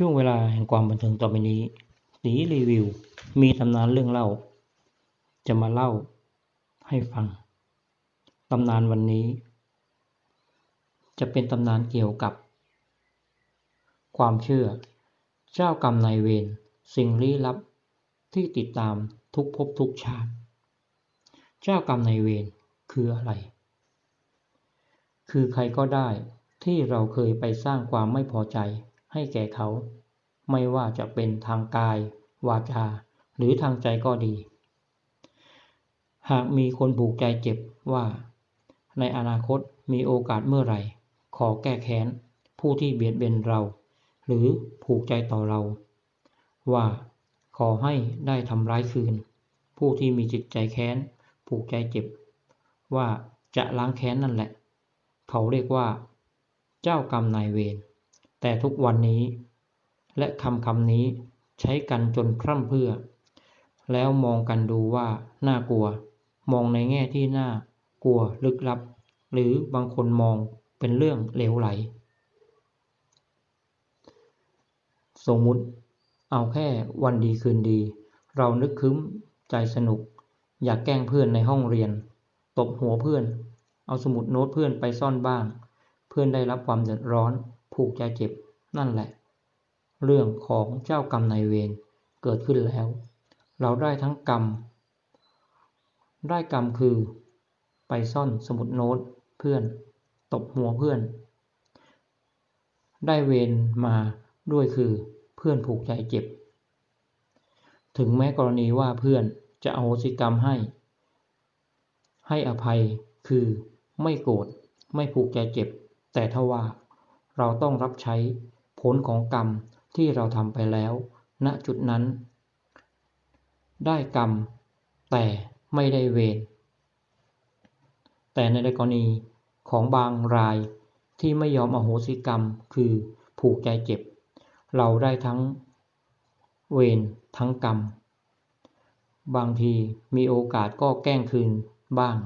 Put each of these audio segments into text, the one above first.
ช่วงเวลาแห่งความบันเทิงต่อไปนี้ สีรีวิว มีตำนานเรื่องเล่า จะมาเล่าให้ฟัง ตำนานวันนี้ จะเป็นตำนานเกี่ยวกับ ความเชื่อ เจ้ากรรมนายเวร สิ่งลี้ลับที่ติดตามทุกภพทุกชาติ เจ้ากรรมนายเวรคืออะไร คือใครก็ได้ที่เราเคยไปสร้างความไม่พอใจ ให้แก่เขา ไม่ว่าจะเป็นทางกาย วาจา หรือทางใจก็ดี หากมีคนผูกใจเจ็บว่า ในอนาคตมีโอกาสเมื่อไหร่ ขอแก้แค้น ผู้ที่เบียดเบียนเรา หรือผูกใจต่อเรา ว่าขอให้ได้ทำร้ายคืน ผู้ที่มีจิตใจแค้น ผูกใจเจ็บ ว่าจะล้างแค้นนั่นแหละ เขาเรียกว่า เจ้ากรรมนายเวร แต่ทุกวันนี้ และคำคำนี้ใช้กันจนพร่ำเพื่อ แล้วมองกันดูว่าน่ากลัว มองในแง่ที่น่ากลัวลึกลับ หรือบางคนมองเป็นเรื่องเหลวไหล สมมุติ เอาแค่วันดีคืนดี เรานึกคึ้มใจสนุก อยากแกล้งเพื่อนในห้องเรียน ตบหัวเพื่อน เอาสมุดโน้ตเพื่อนไปซ่อนบ้าง เพื่อนได้รับความเดือดร้อน ผูกใจเจ็บนั่นแหละ เรื่องของเจ้ากรรมนายเวรเกิดขึ้นแล้ว เราได้ทั้งกรรม ได้กรรมคือ ไปซ่อนสมุดโน้ตเพื่อน ตบหัวเพื่อน ได้เวรมาด้วยคือเพื่อนผูกใจเจ็บ ถึงแม้กรณีว่าเพื่อนจะอโหสิกรรมให้ ให้อภัยคือไม่โกรธไม่ผูกใจเจ็บ แต่ถ้าว่า เราต้องรับใช้ผลของกรรมที่เราทำไปแล้ว ณจุดนั้น ได้กรรม แต่ไม่ได้เวรแต่ในกรณีของบางรายที่ไม่ยอมอโหสิกรรม คือผูกใจเจ็บ เราได้ทั้งเวรทั้งกรรม บางทีมีโอกาสก็แกล้งคืนบ้าง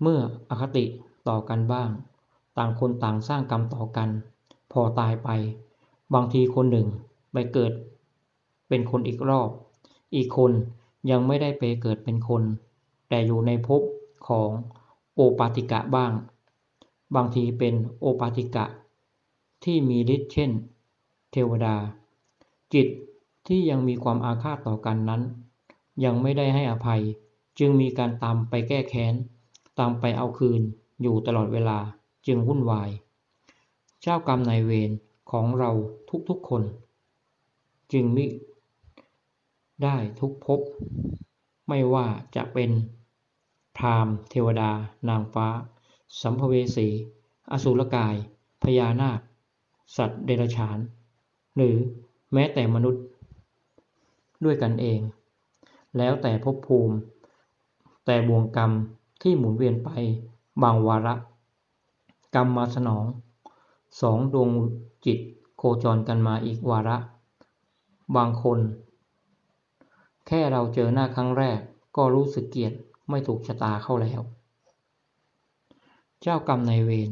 เมื่ออคติต่อกันบ้าง ต่างคนต่างสร้างกรรมต่อกัน พอตายไป บางทีคนหนึ่งไปเกิด เป็นคนอีกรอบ อีกคนยังไม่ได้ไปเกิดเป็นคน แต่อยู่ในภพของโอปาติกะบ้าง บางทีเป็นโอปาติกะ ที่มีฤทธิ์เช่น เทวดา จิตที่ยังมีความอาฆาตต่อกันนั้น ยังไม่ได้ให้อภัย จึงมีการตามไปแก้แค้น ตามไปเอาคืนอยู่ตลอดเวลา จึงวุ่นวาย เจ้ากรรมนายเวรของเราทุกๆคน จึงมิได้ทุกภพไม่ว่าจะเป็นพรามเทวดา นางฟ้า สัมภเวสี อสุรกาย พญานาค สัตว์เดรัจฉาน หรือแม้แต่มนุษย์ ด้วยกันเอง แล้วแต่ภพภูมิ แต่บ่วงกรรมที่หมุนเวียนไปบางวาระ กรรมมาสนอง สองดวงจิตโคจรกันมาอีกวาระ บางคน แค่เราเจอหน้าครั้งแรกก็รู้สึกเกลียดไม่ถูกชะตาเข้าแล้ว เจ้ากรรมนายเวร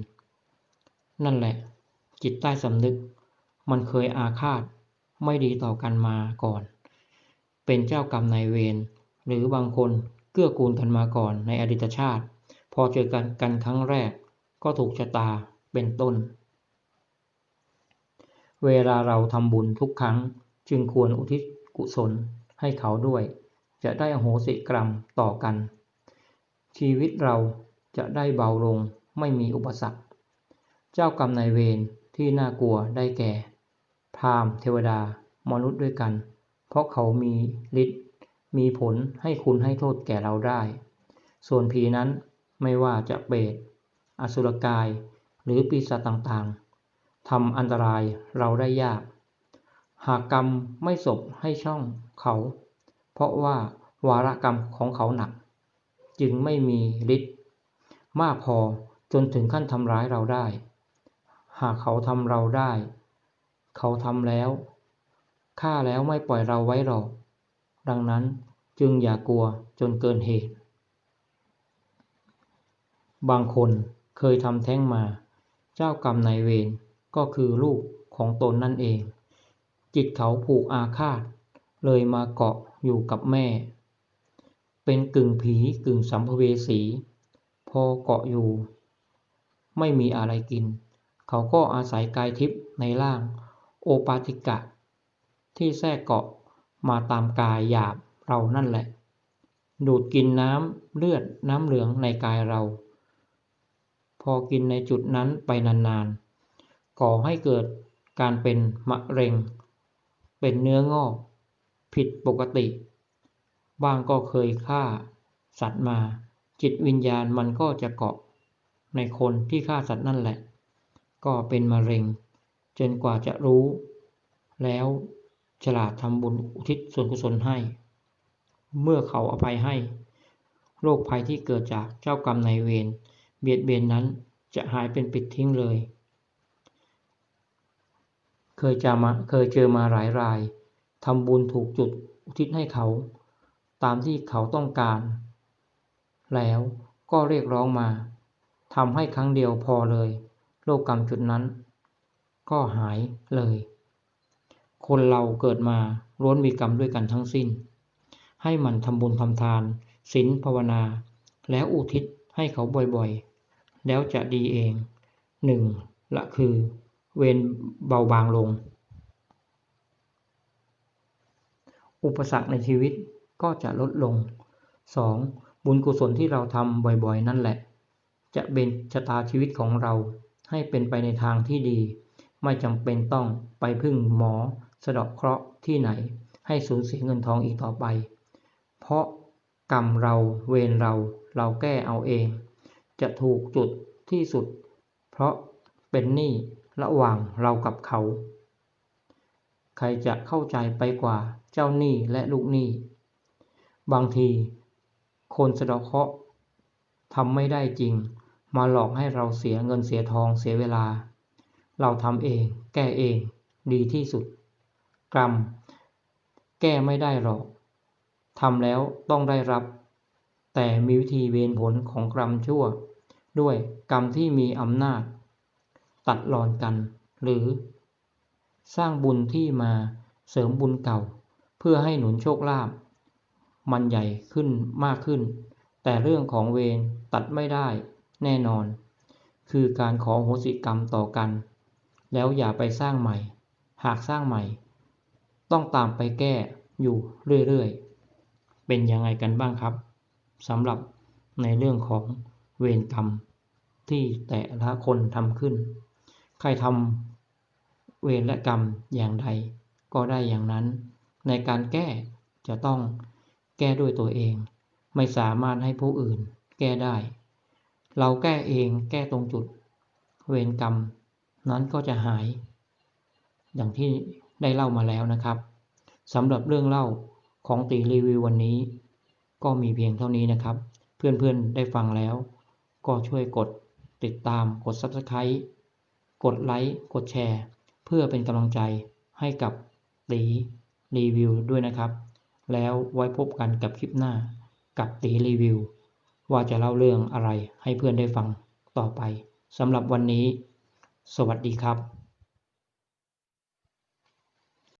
นั่นแหละ จิตใต้สำนึก มันเคยอาฆาตไม่ดีต่อกันมาก่อน เป็นเจ้ากรรมนายเวรหรือบางคนเกื้อกูลกันมาก่อนในอดีตชาติ พอเจอกันกันครั้งแรก ก็ถูกชะตาเป็นต้น เวลาเราทำบุญทุกครั้งจึงควรอุทิศกุศลให้เขาด้วย จะได้อโหสิกรรมต่อกัน ชีวิตเราจะได้เบาลงไม่มีอุปสรรค เจ้ากรรมนายเวรที่น่ากลัวได้แก่ พราหมณ์เทวดามนุษย์ด้วยกัน เพราะเขามีฤทธิ์มีผลให้คุณให้โทษแก่เราได้ ส่วนผีนั้นไม่ว่าจะเปรต อสุรกาย หรือปีศาจต่างๆทำอันตรายเราได้ยาก หากกรรมไม่ศพให้ช่องเขา เพราะว่าวาระกรรมของเขาหนัก จึงไม่มีฤทธิ์มากพอจนถึงขั้นทำร้ายเราได้ หากเขาทำเราได้ เขาทำแล้วฆ่าแล้วไม่ปล่อยเราไว้หรอก ดังนั้นจึงอย่ากลัวจนเกินเหตุ บางคน เคยทำแท้งมา เจ้ากรรมนายเวรก็คือลูกของตนนั่นเอง จิตเขาผูกอาฆาต เลยมาเกาะอยู่กับแม่ เป็นกึ่งผีกึ่งสัมภเวสี พอเกาะอยู่ ไม่มีอะไรกิน เขาก็อาศัยกายทิพย์ในร่าง โอปาติกะ ที่แทรกเกาะมาตามกายหยาบเรานั่นแหละ ดูดกินน้ำเลือดน้ำเหลืองในกายเรา อกินในจุดนั้นไปนานๆ ก่อให้เกิดการเป็นมะเร็ง เป็นเนื้องอก ผิดปกติ บ้างก็เคยฆ่า สัตว์มา จิตวิญญาณมันก็จะเกาะ ในคนที่ฆ่าสัตว์นั่นแหละ ก็เป็นมะเร็ง จนกว่าจะรู้ แล้วฉลาดทำบุญอุทิศส่วนกุศลให้ เมื่อเขาอภัยให้ โรคภัยที่เกิดจากเจ้ากรรมนายเวร เบียดเบียนนั้นจะหายเป็นปิดทิ้งเลย เคยจะมาเคยเจอมาหลายรายทำบุญถูกจุดอุทิศให้เขา ตามที่เขาต้องการ แล้วก็เรียกร้องมาทำให้ครั้งเดียวพอเลยโรคกรรมจุดนั้น ก็หายเลย คนเราเกิดมาล้วนมีกรรมด้วยกันทั้งสิ้น ให้มันทำบุญทำทานศีลภาวนา แล้วอุทิศให้เขาบ่อยๆ แล้วจะดีเองหนึ่งละคือ เวรเบาบางลง อุปสรรคในชีวิตก็จะลดลง 2. บุญกุศลที่เราทำบ่อยๆ นั่นแหละ จะเป็นชะตาชีวิตของเราให้เป็นไปในทางที่ดี ไม่จำเป็นต้องไปพึ่งหมอ สะเดาะเคราะห์ที่ไหน ให้สูญเสียเงินทองอีกต่อไป เพราะกรรมเราเวรเราเราแก้เอาเอง จะถูกจุดที่สุด เพราะเป็นหนี้ระหว่างเรากับเขา ใครจะเข้าใจไปกว่าเจ้าหนี้และลูกหนี้ บางที คนสะดาะเคราะห์ทำไม่ได้จริง มาหลอกให้เราเสียเงินเสียทองเสียเวลา เราทำเองแก้เองดีที่สุด กรรม แก้ไม่ได้หรอกทำแล้วต้องได้รับ แต่มีวิธีเวรผลของกรรมชั่ว ด้วยกรรมที่มีอำนาจ ตัดรอนกัน หรือ สร้างบุญที่มาเสริมบุญเก่า เพื่อให้หนุนโชคลาภมันใหญ่ขึ้นมากขึ้น แต่เรื่องของเวรตัดไม่ได้แน่นอน คือการขอโหสิกรรมต่อกัน แล้วอย่าไปสร้างใหม่ หากสร้างใหม่ ต้องตามไปแก้อยู่เรื่อยๆ เป็นยังไงกันบ้างครับ สำหรับในเรื่องของเวรกรรมที่แต่ละคนทำขึ้น ใครทำเวรและกรรมอย่างใดก็ได้อย่างนั้น ในการแก้จะต้องแก้ด้วยตัวเอง ไม่สามารถให้ผู้อื่นแก้ได้ เราแก้เองแก้ตรงจุด เวรกรรมนั้นก็จะหาย อย่างที่ได้เล่ามาแล้วนะครับสำหรับเรื่องเล่าของตีรีวิววันนี้ ก็มีเพียงเท่านี้นะครับ เพื่อนๆได้ฟังแล้ว ก็ช่วยกดติดตามกด Subscribe กดไลค์กดแชร์ เพื่อเป็นกำลังใจให้กับตีรีวิวด้วยนะครับ แล้วไว้พบกันกับคลิปหน้ากับตีรีวิว ว่าจะเล่าเรื่องอะไรให้เพื่อนได้ฟังต่อไปสำหรับวันนี้ สวัสดีครับ